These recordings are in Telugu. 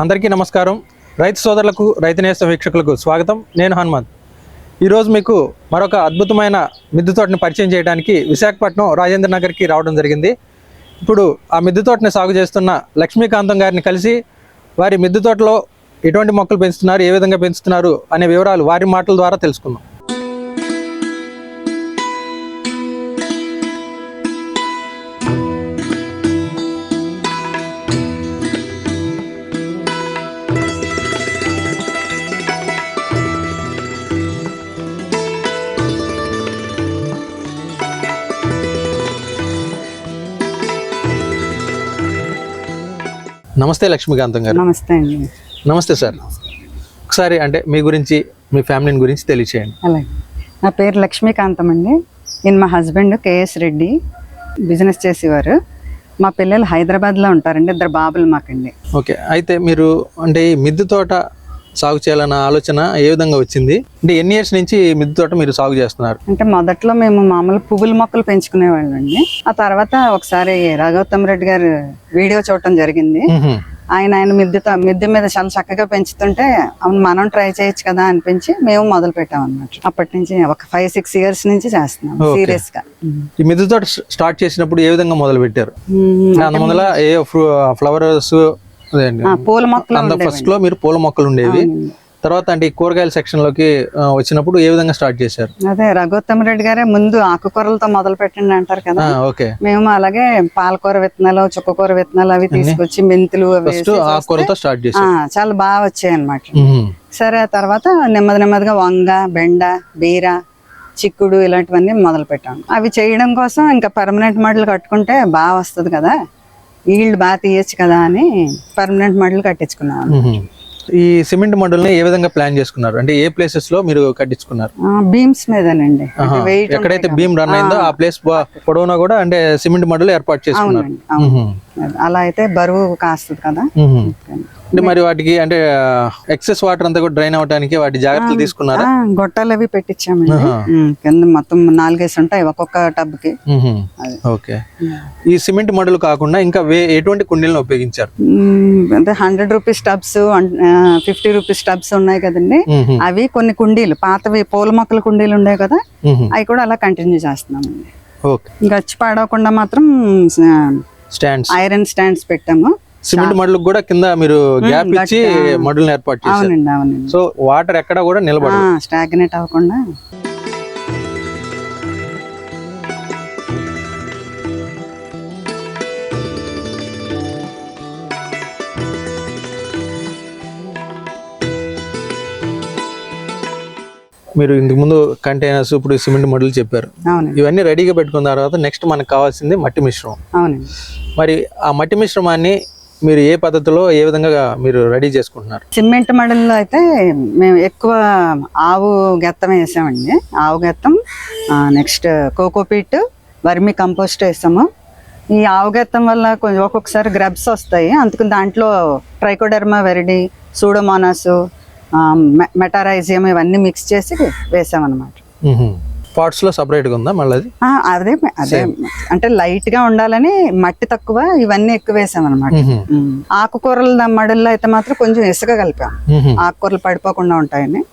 అందరికీ నమస్కారం. రైతు సోదరులకు రైతు నేస్త వీక్షకులకు స్వాగతం. నేను హనుమంత్. ఈరోజు మీకు మరొక అద్భుతమైన మిద్దె తోటని పరిచయం చేయడానికి విశాఖపట్నం రాజేంద్ర నగర్కి రావడం జరిగింది. ఇప్పుడు ఆ మిద్దె తోటని సాగు చేస్తున్న లక్ష్మీకాంతం గారిని కలిసి వారి మిద్దె తోటలో ఎటువంటి మొక్కలు పెంచుతున్నారు ఏ విధంగా పెంచుతున్నారు అనే వివరాలు వారి మాటల ద్వారా తెలుసుకుందాం. నమస్తే లక్ష్మీకాంతం గారు. నమస్తే అండి. నమస్తే సార్. ఒకసారి అంటే మీ గురించి మీ ఫ్యామిలీని గురించి తెలియచేయండి. అలాగే. నా పేరు లక్ష్మీకాంతం అండి. నేను మా హస్బెండ్ కేఎస్ రెడ్డి. బిజినెస్ చేసేవారు. మా పిల్లలు హైదరాబాద్లో ఉంటారండి. ఇద్దరు బాబులు మాకండి. ఓకే. అయితే మీరు అంటే ఈ మిద్దె తోట సాగు చేయాలన్న ఆలోచన ఏ విధంగా వచ్చింది? అంటే ఎన్ని ఇయర్స్ నుంచి మిద్దె తోట మీరు సాగు చేస్తున్నారు? అంటే మొదట్లో మేము మామూలు పువ్వుల మొక్కలు పెంచుకునేవాళ్ళం అండి ఆ తర్వాత ఒకసారి రాఘవతం రెడ్డి గారు వీడియో చూడటం జరిగింది. ఆయన ఆయన మిద్దెతో మిద్దె మీద చాలా చక్కగా పెంచుతుంటే అవును మనం ట్రై చేయొచ్చు కదా అనిపించి మేము మొదలు పెట్టాం అన్నమాట అప్పటి నుంచి ఒక ఫైవ్ సిక్స్ ఇయర్స్ నుంచి చేస్తున్నాం సీరియస్గా ఈ మిద్దె తోట స్టార్ట్ చేసినప్పుడు ఏ విధంగా మొదలు పెట్టారు ఏ ఫ్లవర్స్ పూల మొక్కలు ఫస్ట్లో మీరు పూల మొక్కలు ఉండేవి. తర్వాత అంటే ఈ కూరగాయల సెక్షన్లోకి వచ్చినప్పుడు ఏ విధంగా స్టార్ట్ చేశారు? అదే రఘుత్తమ రెడ్డి గారే ముందు ఆకుకూరలతో మొదలు పెట్టండి అంటారు కదా. ఓకే. మేము అలాగే పాలకూర విత్తనాలు చుక్కకూర విత్తనాలు అవి తీసుకొచ్చి మెంతులు అవి ఫస్ట్ వేసి ఆ కూరతో స్టార్ట్ చేశారు. చాలా బాగా వచ్చాయి అనమాట. సరే ఆ తర్వాత నెమ్మది నెమ్మదిగా వంగ బెండ బీర చిక్కుడు ఇలాంటివన్నీ మొదలు పెట్టాం అవి చేయడం కోసం ఇంకా పర్మనెంట్ మడులు కట్టుకుంటే బాగా వస్తుంది కదా. ఈల్డ్ బాగా తీయచ్చు కదా అని పర్మనెంట్ మడులు కట్టించుకున్నాం ఈ సిమెంట్ మడుల్ని ఏ విధంగా ప్లాన్ చేసుకున్నారు? అంటే ఏ ప్లేసెస్లో మీరు కట్టించుకున్నారు? బీమ్స్ మీదనండి. ఎక్కడైతే భీమ్ రన్ అయిందో ఆ. ప్లేస్ పొడవునా కూడా అంటే సిమెంట్ మడులు ఏర్పాటు చేసుకున్నారు. అలా అయితే బరువు కాస్తుంది కదా. అంటే మరి వాటికి అంటే ఎక్సెస్ వాటర్ అంతా కూడా డ్రైన్ అవడానికి వాటి జాగ్రత్తలు తీసుకున్నారా? గొట్టాలు అవి పెట్టించామండి. కింద మొత్తం నాలుగేసి ఉంటాయి ఒక్కొక్క టబ్కి. ఓకే. ఈ సిమెంట్ మడులు కాకుండా ఇంకా ఎటువంటి కుండీలను ఉపయోగించారు? అంటే hundred rupees tubs fifty rupees tubs ఉన్నాయి కదండి. అవి కొన్ని కుండీలు పాతవి పూల మొక్కల కుండీలు ఉన్నాయి కదా. అవి కూడా అలా కంటిన్యూ చేస్తున్నామండి. గచ్చి పాడవకుండా మాత్రం స్టాండ్స్ ఐరన్ స్టాండ్స్ పెట్టాము. సిమెంట్ మడులకు కూడా కింద మీరు గ్యాప్ ఇచ్చి మడులను ఏర్పాటు చేశారు. అవునండి అవునండి. సో వాటర్ ఎక్కడ కూడా నిలబడదు. స్టాగ్నేట్ అవ్వకుండా. మీరు ఇంతకు ముందు కంటైనర్స్ ఇప్పుడు సిమెంట్ మడులు చెప్పారు. ఇవన్నీ రెడీగా పెట్టుకున్న తర్వాత నెక్స్ట్ మనకు కావాల్సింది మట్టి మిశ్రమం. మరి ఆ మట్టి మిశ్రమాన్ని మీరు ఏ పద్ధతిలో ఏ విధంగా మీరు రెడీ చేసుకుంటున్నారు? సిమెంట్ మడల్లో అయితే మేము ఎక్కువ ఆవు గెత్తం వేసామండి. ఆవు గెత్తం నెక్స్ట్ కోకోపీట్ వర్మి కంపోస్ట్ వేసాము. ఈ ఆవు గెత్తం వల్ల కొంచెం ఒక్కొక్కసారి గ్రబ్స్ వస్తాయి. అందుకని దాంట్లో ట్రైకోడర్మా వెరిడి సూడోమోనాస్ మెటారైజియం ఇవన్నీ మిక్స్ చేసి వేసామన్నమాట. పాట్స్లో సపరేట్గా ఉందా మళ్ళీ అది? అదే అదే అంటే లైట్గా ఉండాలని మట్టి తక్కువ ఇవన్నీ ఎక్కువ వేసామన్నమాట. ఆకుకూరల మడుల్లో అయితే మాత్రం కొంచెం ఇసుక కలిపాం. ఆకుకూరలు పడిపోకుండా ఉంటాయని.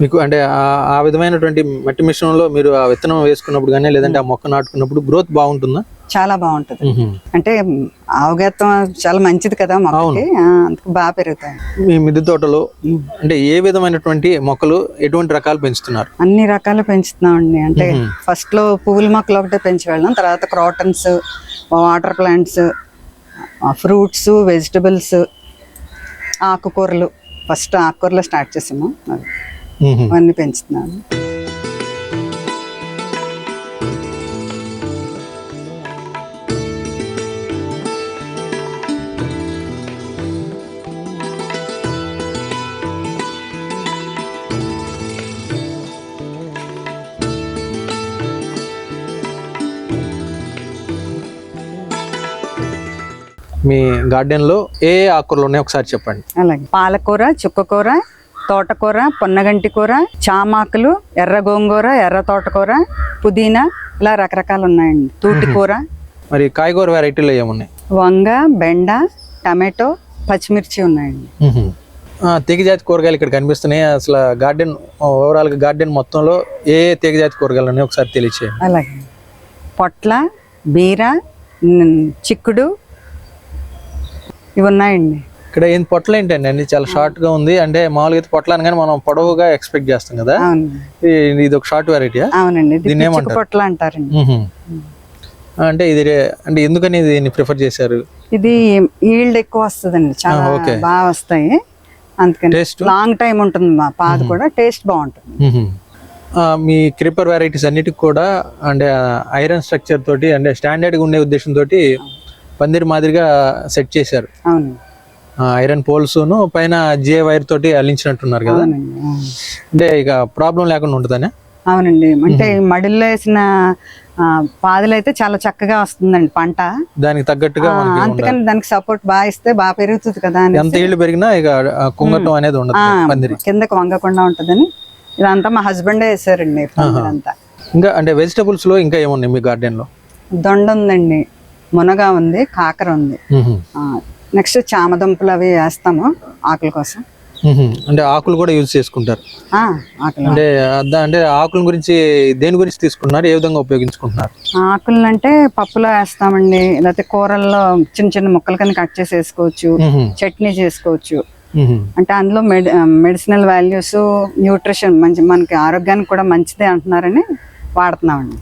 మీకు అంటే ఆ- ఆ విధమైనటువంటి మట్టి మిశ్రమంలో మీరు ఆ విత్తనం వేసుకున్నప్పుడు కానీ లేదంటే ఆ మొక్క నాటుకున్నప్పుడు గ్రోత్ బాగుంటుందా? చాలా బాగుంటది. అంటే ఆవుగత్తం చాలా మంచిది కదా మొక్కకి. అందుకు బాగా పెరుగుతాయి. మీ మిద్దె తోటలో అంటే ఏ విధమైనటువంటి మొక్కలు ఎటువంటి రకాలు పెంచుతున్నారు? అన్ని రకాలు పెంచుతున్నామండి. అంటే ఫస్ట్లో పువ్వుల మొక్కలు ఒకటే పెంచి వెళ్ళాం తర్వాత crotons water plants fruits vegetables ఆకుకూరలు. ఫస్ట్ ఆకుకూరలు స్టార్ట్ చేసాము. అవన్నీ పెంచుతున్నాము. మీ గార్డెన్లో ఏ ఆకుకూరలు ఉన్నాయో? ఒకసారి చెప్పండి. అలాగే. పాలకూర చుక్కకూర తోటకూర పొన్నగంటి కూర చామాకులు ఎర్ర గోంగూర ఎర్ర తోటకూర పుదీనా ఇలా రకరకాలు ఉన్నాయండి. తూటి కూర. మరి కాయగూర వెరైటీలు ఏమున్నాయి? వంగ బెండ టమాటో పచ్చిమిర్చి ఉన్నాయండి. ఆ, తీగజాతి కూరగాయలు ఇక్కడ కనిపిస్తున్నాయి. అసలు గార్డెన్ ఓవరాల్గా గార్డెన్ మొత్తంలో ఏ ఏ తీగజాతి కూరగాయలు ఉన్నాయో ఒకసారి తెలియచేయండి. అలాగే. పొట్ల బీర చిక్కుడు ఇవి ఉన్నాయండి ఇక్కడ ఏం పొట్ల ఏంటండి? అన్ని చాలా షార్ట్గా ఉంది. అంటే మామూలుగా అయితే పొట్ల అనగానే మనం పొడవుగా ఎక్స్పెక్ట్ చేస్తాం కదా? ఇది ఒక షార్ట్ వెరైటీయా అవునండి. దీన్ని ఏమంటారు? పొట్ల అంటారండి. అంటే ఇది అంటే ఎందుకని దీన్ని ప్రిఫర్ చేశారు? ఇది ఈల్డ్ ఎక్కువ వస్తుందండి. చాలా. బాగా వస్తాయి. అందుకని లాంగ్ టైం ఉంటుంది మా పాత కూడా. టేస్ట్ బాగుంటుంది. మీ క్రిపర్ వెరైటీస్ అన్నిటికి కూడా అంటే ఐరన్ స్ట్రక్చర్ తోటి అంటే స్టాండర్డ్గా ఉండే ఉద్దేశంతో పందిరి మాదిరిగా సెట్ చేశారు. అవును. ఐరన్ పోల్స్ను పైన జే వైర్ తోటి అల్లించినట్టున్నారు కదా. అంటే ఇక ప్రాబ్లం లేకుండా ఉంటుందనే? అవునండి. అంటే ఈ మడిల్లో వేసిన పాదులు అయితే చాలా చక్కగా వస్తుందండి పంట. దానికి తగ్గట్టుగా అందుకని దానికి సపోర్ట్ బాగా ఇస్తే బాగా పెరుగుతుంది కదా ఎంత ఏళ్ళు పెరిగినా ఇక కుంగటం అనేది ఉండదు కిందకి వంగకుండా ఉంటుందని. ఇదంతా మా హస్బెండే వేసారండి అంతా ఇంకా అంటే వెజిటబుల్స్లో ఇంకా ఏమున్నాయి మీ గార్డెన్లో దొండ ఉందండి. మునగ ఉంది కాకర ఉంది. నెక్స్ట్ చామదుంపలు అవి వేస్తాము ఆకుల కోసం. అంటే ఆకులు కూడా యూజ్ చేసుకుంటారు. అంటే అంటే ఆకుల గురించి దేని గురించి తీసుకుంటున్నారు? ఏ విధంగా ఉపయోగించుకుంటున్నారు? ఆకులు అంటే పప్పులో వేస్తామండి లేకపోతే కూరల్లో చిన్న చిన్న ముక్కలు కింద కట్ చేసి వేసుకోవచ్చు. చట్నీ చేసుకోవచ్చు. అంటే అందులో మెడి మెడిసినల్ వాల్యూస్ న్యూట్రిషన్ మంచి మనకి ఆరోగ్యానికి కూడా మంచిదే అంటున్నారని వాడుతున్నామండి.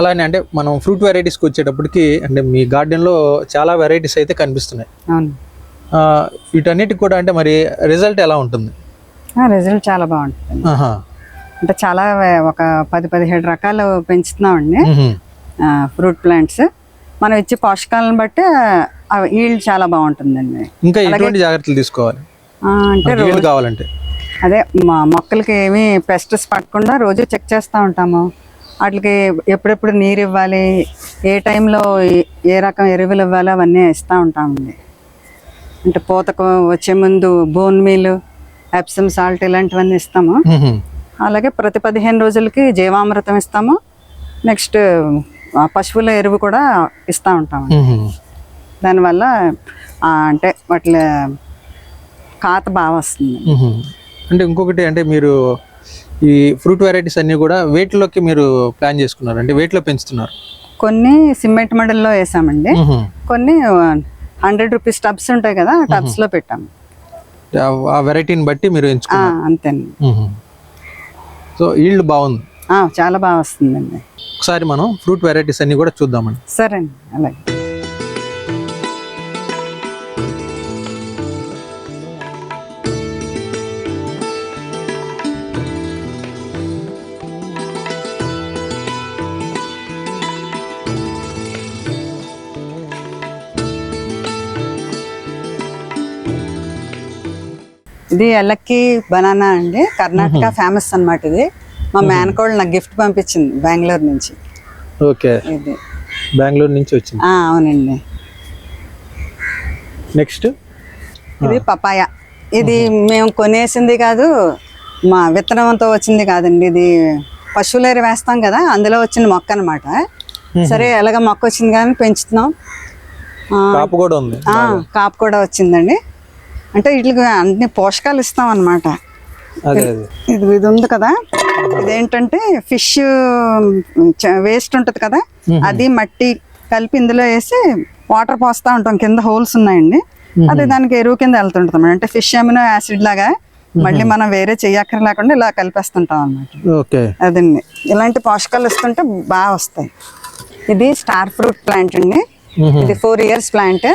అలానే అంటే మనం ఫ్రూట్ వెరైటీస్కి వచ్చేటప్పటికి అంటే మీ garden లో చాలా వెరైటీస్ అయితే కనిపిస్తున్నాయి. వీటన్నిటికి కూడా అంటే మరి రిజల్ట్ ఎలా ఉంటుంది? రిజల్ట్ చాలా బాగుంటుంది. అంటే చాలా ఒక పది పదిహేడు రకాలు పెంచుతున్నామండి. Fruit plants. మనం ఇచ్చే పోషకాలను బట్టి ఈల్డ్ చాలా బాగుంటుందండి. ఇంకా ఎటువంటి జాగ్రత్తలు తీసుకోవాలి? అంటే కావాలంటే. అదే మా మొక్కలకి ఏమీ పెస్టిస్ పట్టకుండా రోజు చెక్ చేస్తూ ఉంటాము. వాటికి ఎప్పుడెప్పుడు నీరు ఇవ్వాలి ఏ టైంలో ఏ- రకం ఎరువులు ఇవ్వాలి అవన్నీ ఇస్తూ ఉంటామండి అంటే పూతకు వచ్చే ముందు బోన్ మీల్ ఎప్సమ్ సాల్ట్ ఇలాంటివన్నీ ఇస్తాము. అలాగే ప్రతి పదిహేను రోజులకి జీవామృతం ఇస్తాము నెక్స్ట్ పశువుల ఎరువు కూడా ఇస్తూ ఉంటాము. దానివల్ల అంటే వాటి కాత బాగా వస్తుంది. అంటే ఇంకొకటి అంటే మీరు ఈ ఫ్రూట్ వెరైటీస్ అన్ని కూడా వేటిలోకి మీరు ప్లాన్ చేసుకున్నారు? అంటే వేటిలో పెంచుతున్నారు? కొన్ని సిమెంట్ మడల్లో వేసామండి. కొన్ని హండ్రెడ్ రూపీస్ టబ్స్ ఉంటాయి కదా ఆ టబ్స్లో పెట్టాము. ఆ- వెరైటీని బట్టి మీరు ఎంచుకున్నారు? అంతేనండి. సో ఈల్డ్ బాగుంది? చాలా బాగా వస్తుందండి. ఒకసారి మనం ఫ్రూట్ వెరైటీస్ అన్ని కూడా చూద్దామండి. సరే అండి అలాగే. ఇది ఎల్లక్కి బనానా అండి. కర్ణాటక ఫేమస్ అన్నమాట ఇది. మా మేనకోళ్ళు నాకు గిఫ్ట్ పంపించింది బెంగళూరు నుంచి. ఓకే. ఇది. బెంగళూరు నుంచి వచ్చింది. అవునండి. నెక్స్ట్? ఇది పపాయ. ఇది మేము. కొనేసింది కాదు మా విత్తనంతో వచ్చింది కాదండి. ఇది పశువులేరు వేస్తాం కదా అందులో వచ్చిన మొక్క అనమాట సరే ఎలాగ మొక్క వచ్చింది కానీ పెంచుతున్నాం. కాపు కూడా ఉంది. కాపు కూడా వచ్చింది అంటే వీటికి అన్ని పోషకాలు ఇస్తాం అనమాట ఇది ఇది ఉంది కదా. ఇదేంటంటే ఫిష్ వేస్ట్ ఉంటుంది కదా. అది మట్టి కలిపి ఇందులో వేసి వాటర్ పోస్తా ఉంటాం. కింద హోల్స్ ఉన్నాయండి. అది దానికి ఎరువు కింద వెళ్తుంటుంది అన్నమాట. అంటే ఫిష్ అమినో యాసిడ్ లాగా మళ్ళీ మనం వేరే చెయ్యక్కర లేకుండా ఇలా కలిపేస్తుంటాం అన్నమాట. ఓకే. అదండి ఇలాంటి పోషకాలు ఇస్తుంటే బాగా వస్తాయి. ఇది స్టార్ ఫ్రూట్ ప్లాంట్ అండి. ఇది ఫోర్ ఇయర్స్ ప్లాంట్.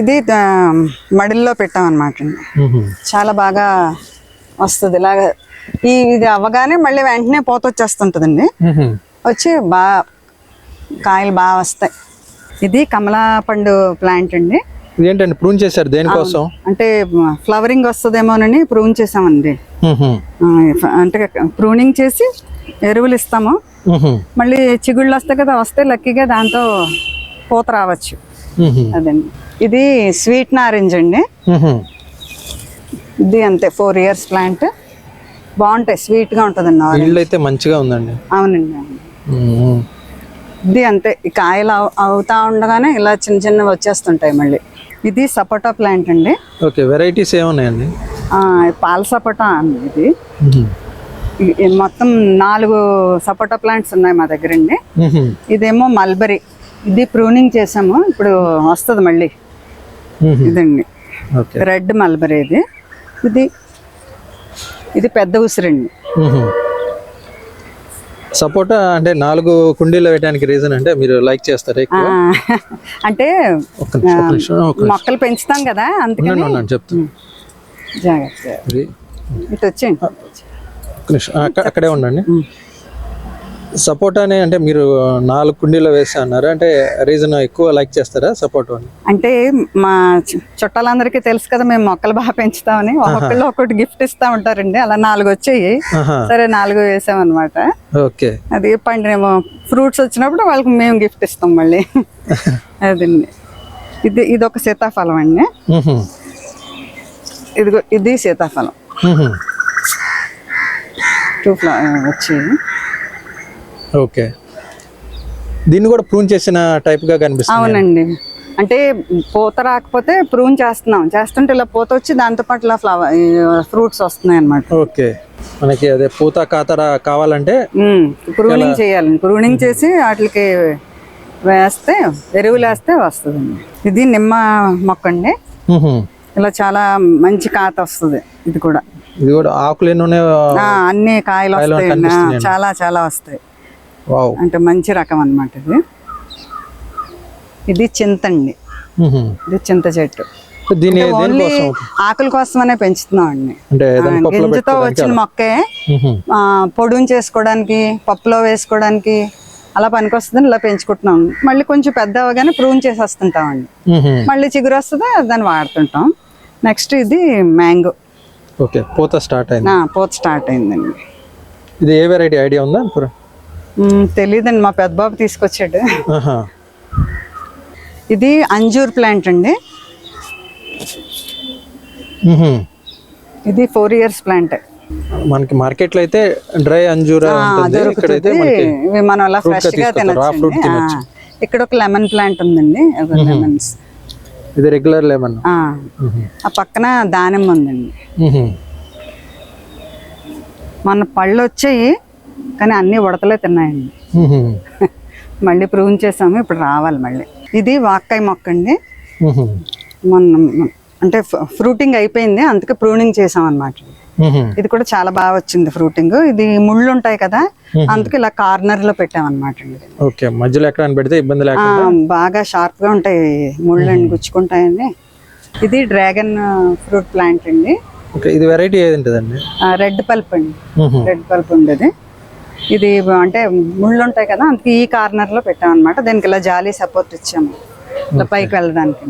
ఇది మడిల్లో పెట్టాం అనమాట. చాలా బాగా వస్తుంది. ఇలాగ ఈ ఇది అవ్వగానే మళ్ళీ వెంటనే పోత వచ్చేస్తుంటుందండి. వచ్చి బాగా కాయలు బాగా వస్తాయి. ఇది కమలా పండు ప్లాంట్ అండి. ఇదేంటండి? ప్రూన్ చేశారు దేనికోసం? అంటే ఫ్లవరింగ్ వస్తుందేమోనని ప్రూన్ చేసామండి అంటే ప్రూనింగ్ చేసి ఎరువులు ఇస్తాము. మళ్ళీ చిగుళ్ళు వస్తాయి కదా వస్తే లక్కీగా దాంతో పూత రావచ్చు. అదండి. ఇది స్వీట్ నారింజ అండి. ఇది అంతే ఫోర్ ఇయర్స్ ప్లాంట్. బాగుంటాయి స్వీట్గా ఉంటుందండి ఆరెంజ్ ఫీల్డ్ అయితే మంచిగా ఉందండి. అవునండి. ఇది అంతే ఈ కాయలు అవు- అవుతా ఉండగానే ఇలా చిన్న చిన్నవి వచ్చేస్తుంటాయి మళ్ళీ. ఇది సపోటా ప్లాంట్ అండి. ఓకే వెరైటీస్ ఏమున్నాయండి? పాల సపోటా అండి ఇది. మొత్తం నాలుగు సపోటా ప్లాంట్స్ ఉన్నాయి మా దగ్గర అండి. ఇదేమో మల్బరీ. ఇది ప్రూనింగ్ చేసాము ఇప్పుడు వస్తుంది మళ్ళీ. ఇదండి. ఓకే. రెడ్ మల్బరీ ఇది. ఇది ఇది పెద్ద ఉసిరండి. సపోటా అంటే నాలుగు కుండీలు వేయడానికి రీజన్ అంటే మీరు లైక్ చేస్తారా ఎక్కువ? అంటే. మొక్కలు పెంచుతాం కదా అందుకని. చెప్తాను. జాగ్రత్త ఇటు వచ్చేయండి. అక్కడే ఉండండి. సపోటానే అంటే మీరు నాలుగు కుండీలో వేసి అన్నారు. అంటే రీజన్ ఎక్కువ లైక్ చేస్తారా సపోటా అంటే మా చుట్టాలందరికీ తెలుసు కదా మేము మొక్కలు బాగా పెంచుతామని. ఒక్కొక్కళ్ళు ఒక్కొక్కటి గిఫ్ట్ ఇస్తా ఉంటారండి. అలా నాలుగు వచ్చాయి. సరే నాలుగు వేసామన్నమాట. ఓకే. అది పండినేమో ఫ్రూట్స్ వచ్చినప్పుడు వాళ్ళకి మేము గిఫ్ట్ ఇస్తాం మళ్ళీ. అదండి ఇది ఇది ఒక సీతాఫలం అండి. ఇదిగో ఇది సీతాఫలం. టూ ఫ్లా వచ్చి ఓకే. దీన్ని కూడా ప్రూన్ చేసిన టైప్గా కనిపిస్తుంది. అవునండి. అంటే పూత రాకపోతే ప్రూన్ చేస్తున్నాం. చేస్తుంటే ఇలా పూత వచ్చి దాంతో పాటు ఇలా ఫ్లవర్ ఫ్రూట్స్ వస్తున్నాయి అనమాట ఓకే. మనకి అదే పూత కాతర కావాలంటే ప్రూనింగ్ చేయాలండి. ప్రూనింగ్ చేసి వాటికి వేస్తే ఎరువులు వేస్తే వస్తుందండి. ఇది నిమ్మ మొక్క అండి. ఇలా చాలా మంచి కాత వస్తుంది. ఇది కూడా. ఇది కూడా ఆకులు అన్ని కాయలు వస్తాయి. చాలా చాలా వస్తాయి. అంటే మంచి రకం అన్నమాట ఇది. ఇది చింతండి. ఇది చింత చెట్టు. ఓన్లీ ఆకుల కోసమనే పెంచుతున్నాం అండి. గింజతో వచ్చిన మొక్కే మ్మ్. ఆ, పొడుం చేసుకోవడానికి పప్పులో వేసుకోవడానికి అలా పనికొస్తుందని ఇలా పెంచుకుంటున్నాం. మళ్ళీ కొంచెం పెద్ద అవగానే ప్రూన్ చేసి వస్తుంటామండి మ్మ్. మళ్ళీ చిగురు వస్తుంది దాన్ని వాడుతుంటాం. నెక్స్ట్ ఇది మ్యాంగో. ఓకే పూత స్టార్ట్ అయింది. పోత స్టార్ట్ అయిందండి. ఇది ఏ వెరైటీ ఐడియా ఉందా? ఇప్పుడు మ్, తెలీదండి. మా పెద్ద బాబు తీసుకొచ్చాడు. ఇది అంజూర్ ప్లాంట్ అండి. ఇది ఫోర్ ఇయర్స్ ప్లాంట్. మనకి మార్కెట్లో అయితే డ్రై అంజూరా ఇక్కడైతే మనం అలా ఫ్రెష్గా తినొచ్చు. ఇక్కడ ఒక లెమన్ ప్లాంట్ ఉందండి. లెమన్స్ ఇది రెగ్యులర్ లెమన్ ఆ పక్కన దానిమ్మ ఉందండి. మన పళ్ళు వచ్చాయి. కానీ అన్ని ఉడతలే తిన్నాయండి. మళ్ళీ ప్రూన్ చేసాము ఇప్పుడు రావాలి మళ్ళీ. ఇది వాక్కాయ మొక్క అండి మొన్న అంటే ఫ్రూటింగ్ అయిపోయింది అందుకే ప్రూనింగ్ చేసాం అనమాట ఇది కూడా చాలా బాగా వచ్చింది ఫ్రూటింగ్. ఇది ముళ్ళు ఉంటాయి కదా అందుకే ఇలా కార్నర్లో పెట్టామన్నమాట అండి. ఓకే మధ్యలో ఎక్కడ పెడితే ఇబ్బంది ఆ, లేకుండా బాగా షార్ప్గా ఉంటాయి ముళ్ళని గుచ్చుకుంటాయండి. ఇది డ్రాగన్ ఫ్రూట్ ప్లాంట్ అండి. ఓకే ఇది వెరైటీ ఏది ఉంటుందండి? రెడ్ పల్ప్ అండి. రెడ్ పల్ప్ ఉండేది. ఇది అంటే ముళ్ళు ఉంటాయి కదా అందుకే ఈ కార్నర్లో పెట్టామన్నమాట. దానికి ఇలా జాలీ సపోర్ట్ ఇచ్చాము. ఇలా పైకి వెళ్ళడానికి.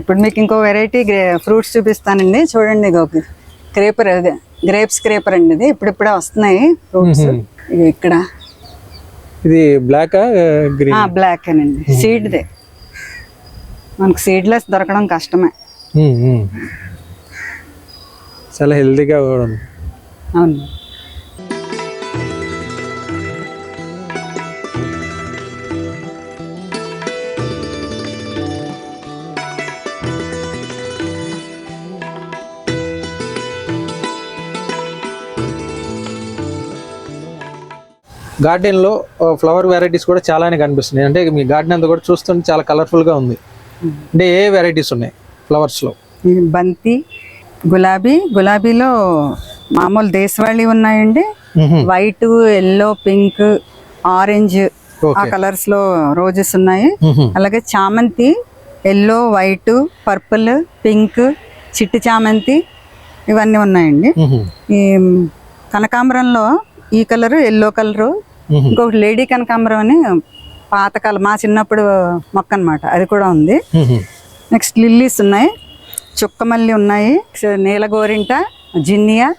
ఇప్పుడు మీకు ఇంకో వెరైటీ ఫ్రూట్స్ చూపిస్తానండి. చూడండి ఇది ఒక క్రేపర్ గ్రేప్స్ క్రేపర్ అండి ఇది. ఇప్పుడిప్పుడే వస్తున్నాయి ఫ్రూట్స్ ఇక్కడ. ఇది బ్లాక్ బ్లాక్ అండి సీడ్దే మనకు సీడ్లెస్ దొరకడం కష్టమే. చాలా ఉంది. అవును. గార్డెన్లో ఫ్లవర్ వెరైటీస్ కూడా చాలానే కనిపిస్తున్నాయి. అంటే మీ గార్డెన్ అంతా కూడా చూస్తుంటే చాలా కలర్ఫుల్గా ఉంది. అంటే ఏ వెరైటీస్ ఉన్నాయి ఫ్లవర్స్లో? ఇది బంతి గులాబీ గులాబీలో మామూలు దేశవాళీ ఉన్నాయండి. వైట్ ఎల్లో పింక్ ఆరెంజ్ ఆ కలర్స్లో రోజెస్ ఉన్నాయి. అలాగే చామంతి ఎల్లో వైట్ పర్పుల్ పింక్ చిట్టి చామంతి ఇవన్నీ ఉన్నాయండి. ఈ కనకాంబరంలో ఈ కలరు ఎల్లో కలరు ఇంకొకటి లేడీ కనకాంబరం అని పాతకాలం మా చిన్నప్పుడు మొక్క అన్నమాట. అది కూడా ఉంది. నెక్స్ట్ లిల్లీస్ ఉన్నాయి. చుక్కమల్లి ఉన్నాయి. నీల గోరింట జిన్నియా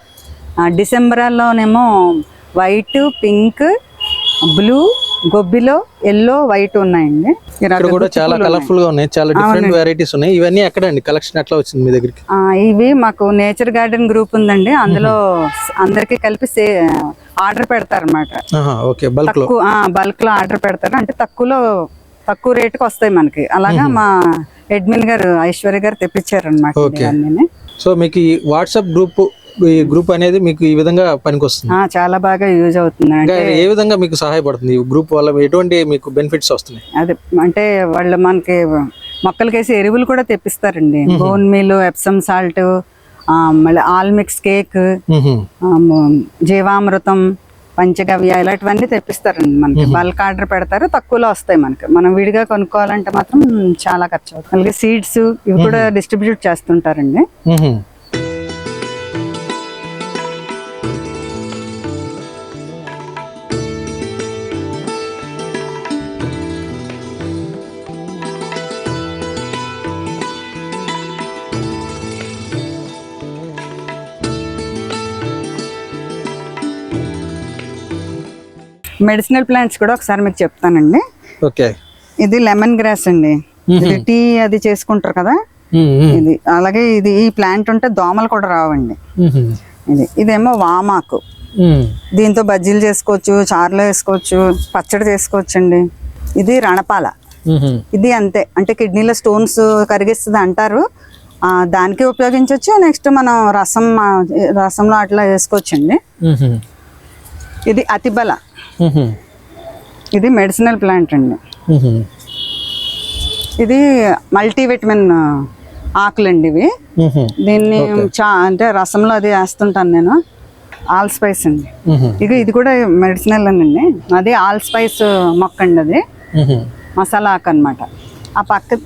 డిసెంబర్లోనేమో వైట్ పింక్ బ్లూ గొబ్బిలో ఎల్లో వైట్ ఉన్నాయండి. ఇక్కడ కూడా చాలా. కలర్ఫుల్గా ఉన్నాయి. చాలా డిఫరెంట్ వెరైటీస్ ఉన్నాయి. ఇవన్నీ ఎక్కడండి కలెక్షన్ ఎట్లా వచ్చింది మీ దగ్గరికి? ఇవి మాకు నేచర్ గార్డెన్ గ్రూప్ ఉందండి. అందులో అందరికి కలిపి ఆర్డర్ పెడతారు అనమాట ఓకే. బల్క్లో? బల్క్లో ఆర్డర్ పెడతారు. అంటే తక్కువలో తక్కువ రేటుకి వస్తాయి మనకి. అలాగా మా అడ్మిన్ గారు ఐశ్వర్య గారు తెప్పించారు అనమాట. సో మీకు ఈ వాట్సాప్ గ్రూప్ ఈ గ్రూప్ అనేది మీకు ఈ విధంగా పనికొస్తుంది. చాలా బాగా యూజ్ అవుతుంది. అంటే ఏ విధంగా మీకు సహాయపడుతుంది? ఈ గ్రూప్ వల్ల ఎటువంటి మీకు బెనిఫిట్స్ వస్తున్నాయి? అదే అంటే వాళ్ళు మనకి మొక్కలకేసి ఎరువులు కూడా తెప్పిస్తారండి. బోన్ మీల్ ఎప్సమ్ సాల్ట్ మళ్ళీ ఆల్ మిక్స్ కేక్. జీవామృతం పంచగవ్య ఇలాంటివన్నీ తెప్పిస్తారండి మనకి. బల్క్ ఆర్డర్ పెడతారు తక్కువలో వస్తాయి మనకి. మనం విడిగా కొనుక్కోవాలంటే మాత్రం చాలా ఖర్చు అవుతుంది అలాగే సీడ్స్ ఇవి కూడా డిస్ట్రిబ్యూట్ చేస్తుంటారండి. మెడిసినల్ ప్లాంట్స్ కూడా ఒకసారి మీకు చెప్తానండి ఓకే ఇది లెమన్ గ్రాస్ అండి ఇది టీ అది చేసుకుంటారు కదా. ఇది అలాగే ఇది ఈ ప్లాంట్ ఉంటే దోమలు కూడా రావండి. ఇది ఇదేమో వామాకు. దీంతో బజ్జీలు చేసుకోవచ్చు చారులో వేసుకోవచ్చు పచ్చడి చేసుకోవచ్చు అండి ఇది రణపాల. ఇది అంతే అంటే కిడ్నీలో స్టోన్స్ కరిగిస్తుంది అంటారు దానికి ఉపయోగించవచ్చు నెక్స్ట్ మనం రసం రసంలో అట్లా వేసుకోవచ్చండి. ఇది అతిబల. ఇది మెడిసినల్ ప్లాంట్ అండి. ఇది మల్టీవిటమిన్ ఆకులండి ఇవి. దీన్ని చా అంటే రసంలో అది వేస్తుంటాను నేను. ఆల్ స్పైస్ అండి. ఇక ఇది కూడా మెడిసినల్ అండి అది ఆల్ స్పైస్ మొక్క అండి అది. మసాలా ఆకు అనమాట ఆ పక్క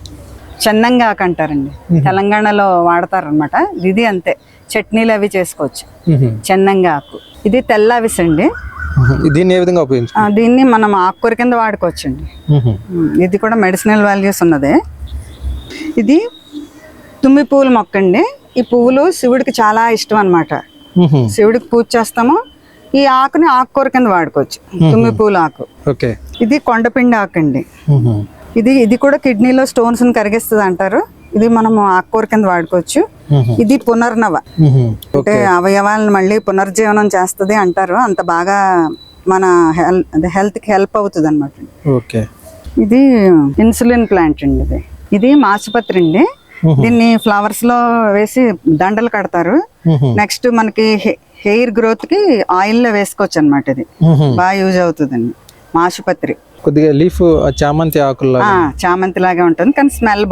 చెన్నంగా ఆకు అంటారండి. తెలంగాణలో వాడతారనమాట ఇది అంతే. చట్నీలు అవి చేసుకోవచ్చు. చెన్నంగా ఆకు. ఇది తెల్ల అవిసె అండి మ్మ్. దీన్ని ఏ విధంగా ఉపయోగించు దీన్ని మనం ఆకుకూర కింద వాడుకోవచ్చండి. ఇది కూడా మెడిసినల్ వాల్యూస్ ఉన్నదే. ఇది తుమ్మి పువ్వుల మొక్క అండి ఈ పువ్వులు శివుడికి చాలా ఇష్టం అన్నమాట. మ్మ్. శివుడికి పూజ చేస్తాము. ఈ ఆకుని ఆకుకూర కింద వాడుకోవచ్చు. తుమ్మి పూల ఆకు. ఓకే. ఇది కొండపిండి ఆకు అండి. ఇది ఇది కూడా కిడ్నీలో స్టోన్స్ కరిగిస్తుంది అంటారు ఇది మనము ఆకుకూర కింద వాడుకోవచ్చు. ఇది పునర్నవ. అంటే అవయవాలను మళ్ళీ పునర్జీవనం చేస్తుంది అంటారు. అంత బాగా మన హెల్త్ అదే హెల్త్కి హెల్ప్ అవుతుంది అనమాట ఓకే. ఇది ఇన్సులిన్ ప్లాంట్ అండి ఇది. ఇది మాసుపత్రి అండి. దీన్ని ఫ్లవర్స్లో వేసి దండలు కడతారు. నెక్స్ట్ మనకి హెయిర్ గ్రోత్కి ఆయిల్లో వేసుకోవచ్చు అనమాట ఇది. బాగా యూజ్ అవుతుందండి. మాసుపత్రి. కొద్దిగా లీఫ్ చామంతి ఆకుల్లో చామంతి లాగా ఉంటుంది కానీ స్మెల్.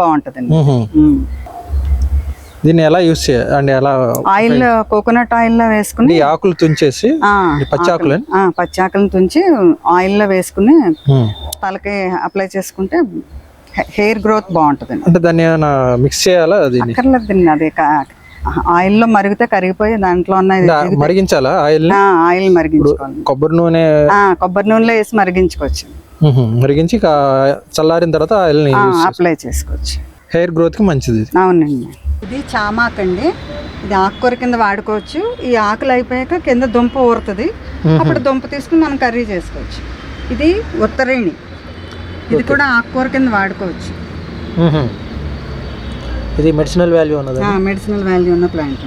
ఉమ్. దీన్ని ఎలా యూస్ చేయాలి ఎలా ఆయిల్ కోకోనట్ ఆయిల్లో వేసుకుని ఈ ఆకులు తుంచేసి ఆ, ఈ పచ్చి ఆకులు ఆ, పచ్చి ఆకులను తుంచి ఆయిల్లో వేసుకుని తలకి అప్లై చేసుకుంటే హెయిర్ గ్రోత్ బాగుంటుందండి. అంటే దాన్ని ఏమైనా మిక్స్ చేయాలా దీన్ని? అక్కర్లేదు దీన్ని అది ఆయిల్లో మరిగితే కరిగిపోయి దాంట్లో ఉన్న మరిగించాలా ఆయిల్ ఆయిల్ మరిగించుకోవాలి. కొబ్బరి నూనె కొబ్బరి నూనెలో వేసి మరిగించుకోవచ్చు. మరిగించి చల్లారిన తర్వాత ఆయిల్ అప్లై చేసుకోవచ్చు. హెయిర్ గ్రోత్కి మంచిది. అవునండి. ఇది చామాక్ అండి. ఇది ఆకుకూర కింద వాడుకోవచ్చు. ఈ ఆకులు అయిపోయాక కింద దుంప ఊరుతుంది. అప్పుడు దుంప తీసుకుని మనం కర్రీ చేసుకోవచ్చు. ఇది ఉత్తరేణి. ఇది కూడా ఆకుకూర కింద వాడుకోవచ్చు. ఇది మెడిసినల్ వాల్యూ ఉన్నది? మెడిసినల్ వాల్యూ ఉన్న ప్లాంట్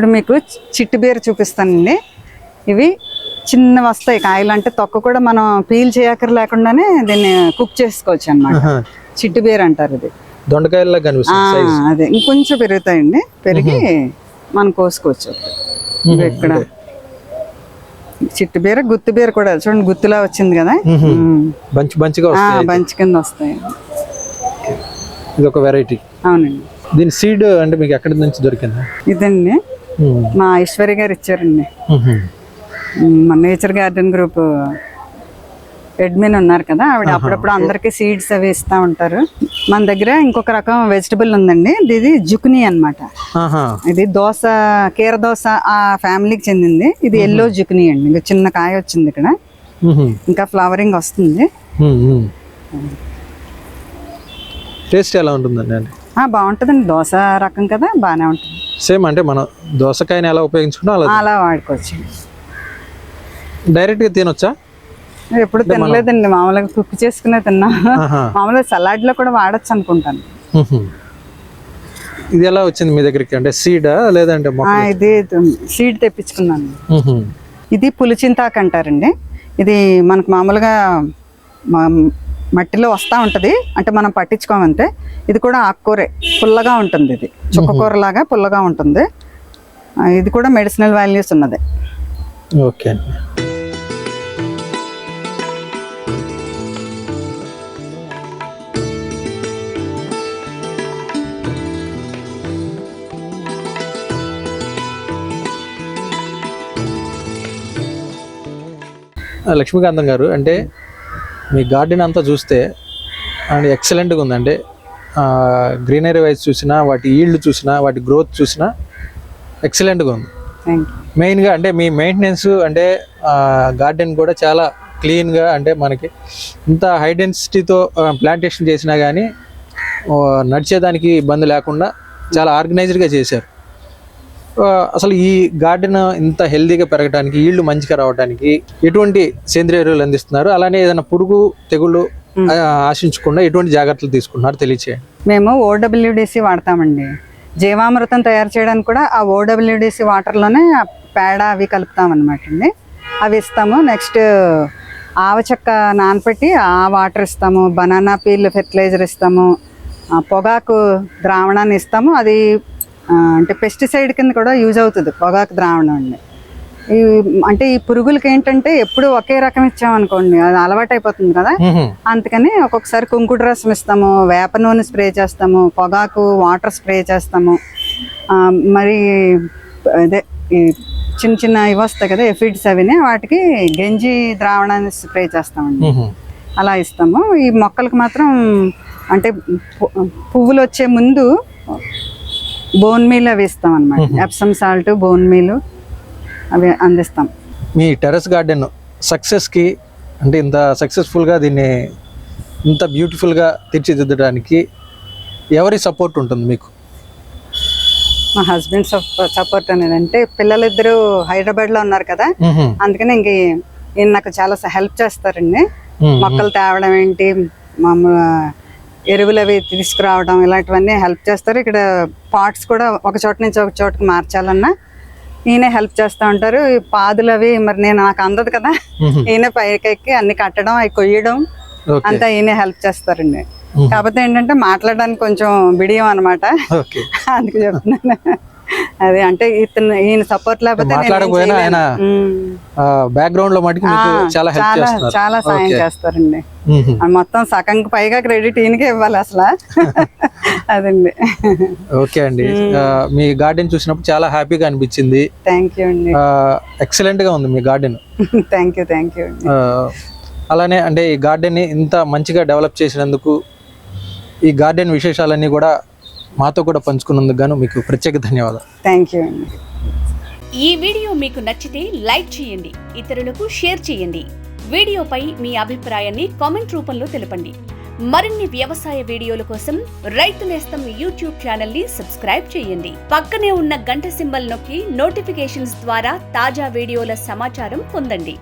ఇప్పుడు మీకు చిట్టు బీర చూపిస్తానండి. ఇవి చిన్న వస్తాయి కాయలు అంటే తొక్క కూడా మనం పీల్ చేయక్కర్ లేకుండానే దీన్ని కుక్ చేసుకోవచ్చు అన్నమాట. ఆహా. చిట్టు బీర అంటారు ఇది. కనిపిస్తుంది సైజ్ అదే. ఇంకొంచెం పెరుగుతాయండి. పెరిగి మనం కోసుకోవచ్చు. ఇక్కడ చిట్టు బీర గుత్తి బీర కూడా చూడండి గుత్తిలా వచ్చింది కదా. బంచి బంచిగా బంచి కింద వస్తాయి. ఇది ఒక వెరైటీ అవునండి. దీని సీడ్ అంటే మీకు ఎక్కడి నుంచి దొరికింది? ఇదండి. మా ఐశ్వర్య గారు ఇచ్చారండి. మన నేచర్ గార్డెన్ గ్రూప్ అడ్మిన్ ఉన్నారు కదా ఆవిడ అప్పుడప్పుడు అందరికి సీడ్స్ అవి ఇస్తూ ఉంటారు. మన దగ్గర ఇంకొక రకం వెజిటబుల్ ఉందండి ఇది జుక్ని అన్నమాట. ఆహా. ఇది దోస కీర దోస ఆ ఫ్యామిలీకి చెందింది. ఇది ఎల్లో జుక్ని అండి ఇంకా చిన్న కాయ వచ్చింది ఇక్కడ. ఇంకా ఫ్లవరింగ్ వస్తుంది. టేస్ట్ ఎలా ఉంటుందండి? బాగుంటుందండి. దోశ రకం కదా బాగానే ఉంటుంది. సేమ్ అంటే మనం దోసకాయని ఎలా ఉపయోగించుకున్నా అలా అలా వాడుకోవచ్చు. డైరెక్ట్గా తినొచ్చా? ఎప్పుడు తినలేదండి. మామూలుగా కుక్ చేసుకునే తిన్నా. మామూలుగా సలాడ్లో కూడా వాడచ్చు అనుకుంటాను. ఇది ఎలా వచ్చింది మీ దగ్గరికి? అంటే సీడా లేదంటే ఇది సీడ్ తెప్పించుకున్నాను. ఇది పులిచింతాకు అంటారండి. ఇది మనకు మామూలుగా మట్టిలో వస్తూ ఉంటుంది. అంటే మనం పట్టించుకోమంతే. ఇది కూడా ఆకుకూరే. పుల్లగా ఉంటుంది ఇది. చుక్కకూర లాగా పుల్లగా ఉంటుంది. ఇది కూడా మెడిసినల్ వాల్యూస్ ఉన్నది. ఓకే లక్ష్మీకాంతం గారు అంటే మీ గార్డెన్ అంతా చూస్తే అండ్ ఎక్సలెంట్గా ఉంది అంటే గ్రీనరీ వైజ్ చూసినా వాటి ఈల్డ్ చూసినా వాటి గ్రోత్ చూసినా ఎక్సలెంట్గా ఉంది. మెయిన్గా అంటే మీ మెయింటెనెన్స్ అంటే గార్డెన్ కూడా చాలా క్లీన్గా అంటే మనకి ఇంత హై డెన్సిటీతో ప్లాంటేషన్ చేసినా కానీ నడిచేదానికి ఇబ్బంది లేకుండా చాలా ఆర్గనైజ్డ్గా చేశారు. అసలు ఈ గార్డెన్ ఇంత హెల్తీగా పెరగడానికి ఈళ్ళు మంచిగా రావడానికి ఎటువంటి సేంద్రియ ఎరువులు అందిస్తున్నారు? అలానే ఏదైనా పురుగు తెగుళ్ళు ఆశించకుండా ఎటువంటి జాగ్రత్తలు తీసుకుంటున్నారు తెలియచేయండి. మేము ఓడబ్ల్యూడిసి వాడతామండి. జీవామృతం తయారు చేయడానికి కూడా ఆ ఓడబ్ల్యూడిసి వాటర్లోనే ఆ పేడ అవి కలుపుతాం అనమాట అండి. అవి ఇస్తాము. నెక్స్ట్ ఆవ చెక్క నానపెట్టి ఆ వాటర్ ఇస్తాము. బనానా పీల్ ఫెర్టిలైజర్ ఇస్తాము. పొగాకు ద్రావణాన్ని ఇస్తాము. అది అంటే పెస్టిసైడ్ కింద కూడా యూజ్ అవుతుంది పొగాకు ద్రావణం అండి ఈ అంటే ఈ పురుగులకి ఏంటంటే ఎప్పుడు ఒకే రకం ఇచ్చామనుకోండి అది అలవాటు అయిపోతుంది కదా. అందుకని ఒక్కొక్కసారి కుంకుడు రసం ఇస్తాము వేప నూనె స్ప్రే చేస్తాము పొగాకు వాటర్ స్ప్రే చేస్తాము. మరి అదే ఈ చిన్న చిన్న ఇవి వస్తాయి కదా ఎఫిడ్స్ అవిని వాటికి గంజి ద్రావణాన్ని స్ప్రే చేస్తామండి. అలా ఇస్తాము. ఈ మొక్కలకు మాత్రం అంటే పువ్వులు వచ్చే ముందు బోన్ మీల్ అవి ఇస్తాం అనమాట ఎప్సమ్ సాల్ట్ బోన్ మీల్ అవి అందిస్తాం. మీ టెర్రస్ గార్డెన్ సక్సెస్కి అంటే ఇంత సక్సెస్ఫుల్గా దీన్ని ఇంత బ్యూటిఫుల్గా తీర్చిదిద్దడానికి ఎవరి సపోర్ట్ ఉంటుంది మీకు? మా హస్బెండ్ సపోర్ట్ అనేది అంటే పిల్లలిద్దరూ హైదరాబాద్లో ఉన్నారు కదా. అందుకని ఇంక ఈయన నాకు చాలా హెల్ప్ చేస్తారండి. మొక్కలు తేవడం ఏంటి మామూలు ఎరువులు అవి తీసుకురావడం ఇలాంటివన్నీ హెల్ప్ చేస్తారు. ఇక్కడ పార్ట్స్ కూడా ఒక చోట నుంచి ఒక చోటకి మార్చాలన్నా ఈయన హెల్ప్ చేస్తూ ఉంటారు. ఈ పాదులు అవి మరి నేను నాకు అందదు కదా. ఈయన పైకెక్కి అన్ని కట్టడం అవి కొయ్యడం అంతా ఈయన హెల్ప్ చేస్తారండి. కాకపోతే ఏంటంటే మాట్లాడడానికి కొంచెం బిడియం అనమాట అందుకు చెప్తున్నాను. అదే అంటే ఇతను ఈయన సపోర్ట్ లేకపోతే మాట్లాడకపోయినా. ఆయన. బ్యాక్గ్రౌండ్లో మటుకు చాలా హెల్ప్ చాలా చేస్తున్నారు. చాలా సాయం చేస్తారండి. మొత్తం సగంకి పైగా క్రెడిట్ ఈయనకే ఇవ్వాలి అసలు. అదండి. ఓకే అండి. మీ గార్డెన్ చూసినప్పుడు చాలా హ్యాపీగా అనిపించింది. థ్యాంక్ యూ అండి. ఎక్సలెంట్గా ఉంది మీ garden thank you thank you అలానే అంటే ఈ గార్డెన్ని ఇంత మంచిగా డెవలప్ చేసినందుకు ఈ గార్డెన్ విశేషాలన్నీ కూడా మాతో కూడా పంచుకున్నందుకు గాను మీకు ప్రత్యేక ధన్యవాదాలు. థ్యాంక్ యూ అండి. ఈ వీడియో మీకు నచ్చితే లైక్ చేయండి ఇతరులకు షేర్ చేయండి. వీడియోపై మీ అభిప్రాయాన్ని కామెంట్ రూపంలో తెలపండి. మరిన్ని వ్యవసాయ వీడియోల కోసం రైతు నేస్తం యూట్యూబ్ ఛానల్ని సబ్స్క్రైబ్ చేయండి. పక్కనే ఉన్న గంట సింబల్ నొక్కి నోటిఫికేషన్స్ ద్వారా తాజా వీడియోల సమాచారం పొందండి.